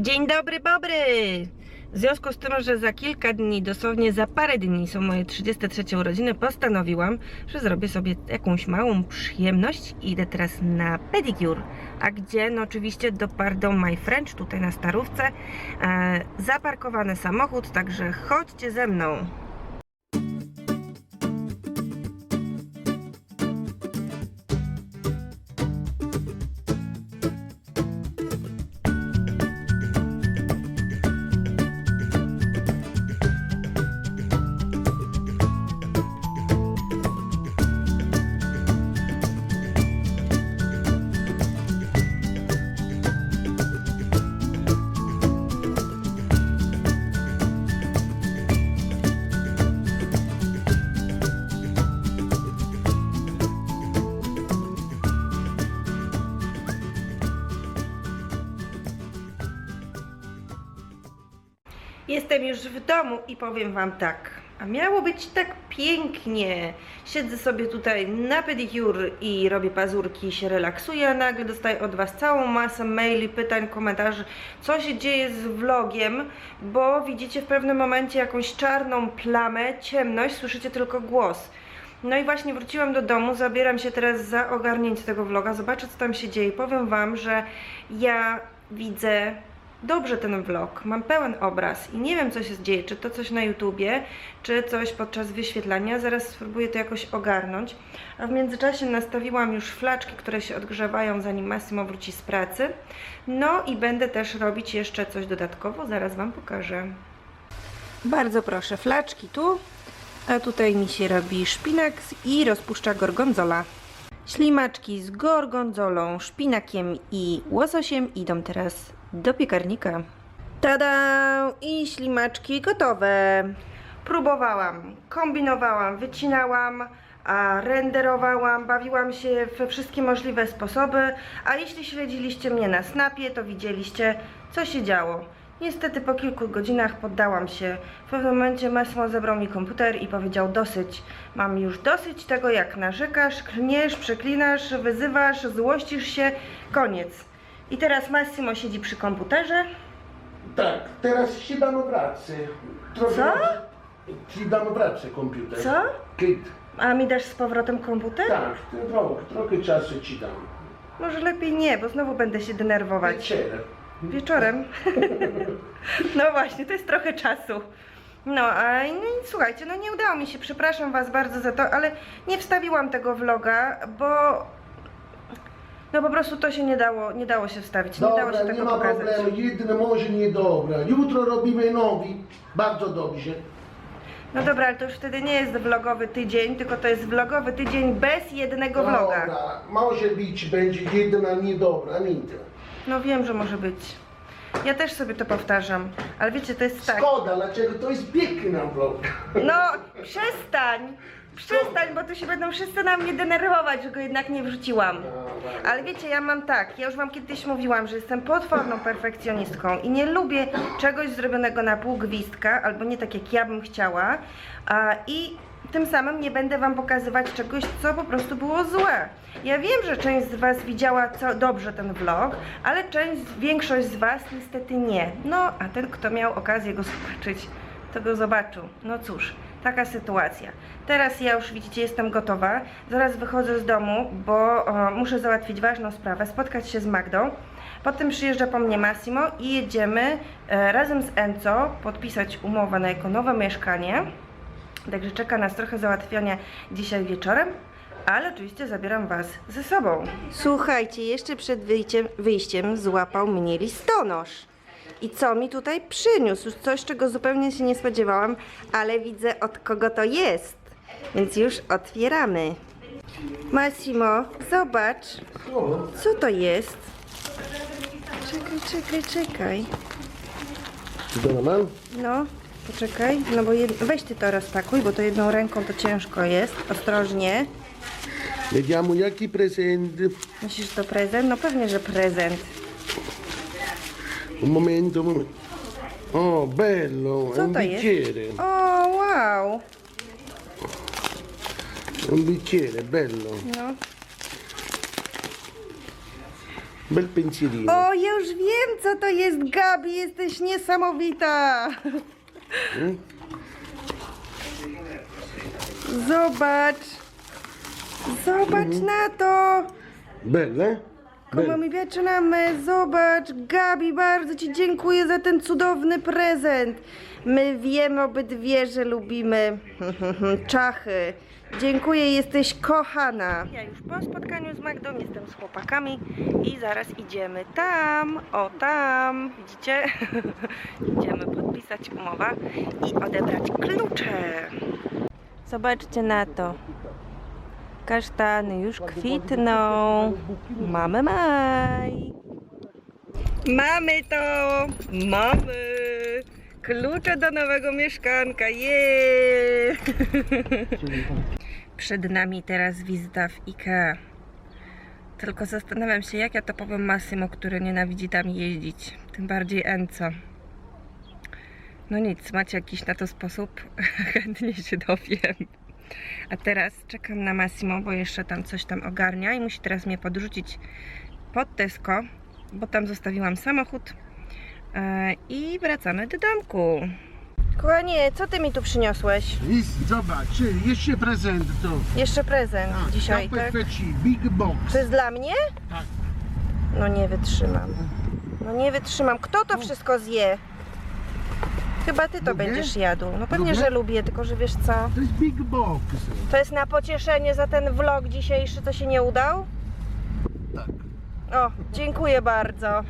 Dzień dobry, bobry! W związku z tym, że za kilka dni, dosłownie za parę dni są moje 33 urodziny, postanowiłam, że zrobię sobie jakąś małą przyjemność i idę teraz na pedicure. A gdzie? No oczywiście do Pardon My French, tutaj na Starówce. E, zaparkowany samochód, także chodźcie ze mną. Jestem już w domu i powiem Wam tak. A miało być tak pięknie. Siedzę sobie tutaj na pedicure i robię pazurki, się relaksuję, a nagle dostaję od Was całą masę maili, pytań, komentarzy, co się dzieje z vlogiem, bo widzicie w pewnym momencie jakąś czarną plamę, ciemność, słyszycie tylko głos. No i właśnie wróciłam do domu, zabieram się teraz za ogarnięcie tego vloga, zobaczę co tam się dzieje. Powiem Wam, że ja widzę dobrze ten vlog, mam pełen obraz i nie wiem co się dzieje, czy to coś na YouTubie, czy coś podczas wyświetlania, zaraz spróbuję to jakoś ogarnąć. A w międzyczasie nastawiłam już flaczki, które się odgrzewają zanim Massimo wróci z pracy. No i będę też robić jeszcze coś dodatkowo, zaraz Wam pokażę. Bardzo proszę, flaczki tu, a tutaj mi się robi szpinak i rozpuszcza gorgonzola. Ślimaczki z gorgonzolą, szpinakiem i łososiem idą teraz do piekarnika. Tada! I ślimaczki gotowe. Próbowałam, kombinowałam, wycinałam, a renderowałam, bawiłam się we wszystkie możliwe sposoby, a jeśli śledziliście mnie na Snapie, to widzieliście, co się działo. Niestety po kilku godzinach poddałam się. W pewnym momencie Massimo zabrał mi komputer i powiedział dosyć. Mam już dosyć tego, jak narzekasz, klniesz, przeklinasz, wyzywasz, złościsz się. Koniec. I teraz Massimo siedzi przy komputerze. Tak, teraz ci damy pracę. Trochę Co? Ci damy pracę komputer. Co? Kit. A mi dasz z powrotem komputer? Tak, trochę, trochę czasu ci dam. Może lepiej nie, bo znowu będę się denerwować. Wieczorem. Wieczorem. no właśnie, to jest trochę czasu. No, a no i słuchajcie, no nie udało mi się, przepraszam Was bardzo za to, ale nie wstawiłam tego vloga, bo no po prostu to się nie dało, nie dało się wstawić, nie dało się nie tego ma pokazać. problemu. Jedno może nie dobra. Jutro robimy nowy. Bardzo dobrze. No dobra, ale to już wtedy nie jest vlogowy tydzień, tylko to jest vlogowy tydzień bez jednego vloga. Dobra, może być, będzie jedna niedobra, nie to. No wiem, że może być. Ja też sobie to powtarzam, ale wiecie, to jest tak. Szkoda, dlaczego to jest piękny vlog. No, przestań! Przestań, bo tu się będą wszyscy na mnie denerwować, że go jednak nie wrzuciłam. Ale wiecie, ja mam tak, ja już wam kiedyś mówiłam, że jestem potworną perfekcjonistką i nie lubię czegoś zrobionego na pół gwizdka, albo nie tak jak ja bym chciała. A, I tym samym nie będę wam pokazywać czegoś, co po prostu było złe. Ja wiem, że część z was widziała co, dobrze ten vlog, ale część, większość z was niestety nie. No, a ten, kto miał okazję go zobaczyć, to go zobaczył. No cóż, taka sytuacja. Teraz ja już widzicie, jestem gotowa. Zaraz wychodzę z domu, bo o, muszę załatwić ważną sprawę, spotkać się z Magdą. Potem przyjeżdża po mnie Massimo i jedziemy e, razem z Enco podpisać umowę na jego nowe mieszkanie. Także czeka nas trochę załatwiania dzisiaj wieczorem, ale oczywiście zabieram Was ze sobą. Słuchajcie, jeszcze przed wyjściem, wyjściem złapał mnie listonosz. I co mi tutaj przyniósł? Coś, czego zupełnie się nie spodziewałam, ale widzę od kogo to jest. Więc już otwieramy. Massimo, zobacz, co to jest? Czekaj, czekaj, czekaj. Mam? No, poczekaj, no bo jed... weź ty to rozpakuj, bo to jedną ręką to ciężko jest. Ostrożnie. Vediamo jaki prezent. Myślisz, że to prezent? No pewnie, że prezent. Un momento, un momento. Oh, bello, è Co un to jest? bicchiere. O, wow. È un bicchiere, bello. No. Bel pensierino. O, ja już wiem, co to jest, Gabi, jesteś niesamowita. Mm? Zobacz. Zobacz na to. Belle? A me, zobacz, Gabi, bardzo Ci dziękuję za ten cudowny prezent. My wiemy obydwie, że lubimy czachy. Dziękuję, jesteś kochana. Ja już po spotkaniu z Magdą jestem z chłopakami i zaraz idziemy tam, o tam, widzicie? idziemy podpisać umowę i odebrać klucze. Zobaczcie na to. Kasztany już kwitną. Mamy maj. Mamy to! Mamy! Klucze do nowego mieszkanka, je! Przed nami teraz wizyta w IKEA. Tylko zastanawiam się, jak ja to powiem Massimo, który nienawidzi tam jeździć. Tym bardziej Enco. No nic, macie jakiś na to sposób? Chętnie się dowiem. A teraz czekam na Massimo, bo jeszcze tam coś tam ogarnia i musi teraz mnie podrzucić pod Tesco, bo tam zostawiłam samochód e, i wracamy do domku. Kochanie, co ty mi tu przyniosłeś? Zobacz, jeszcze prezent to. Jeszcze prezent A, dzisiaj, Ciao tak? Perfeci, Big Box. To jest dla mnie? Tak. No nie wytrzymam. No nie wytrzymam. Kto to wszystko zje? Chyba ty to Lubię? będziesz jadł. No pewnie, Lubię? że lubię, tylko że wiesz co? To jest Big Box. To jest na pocieszenie za ten vlog dzisiejszy, co się nie udał? Tak. O, dziękuję bardzo.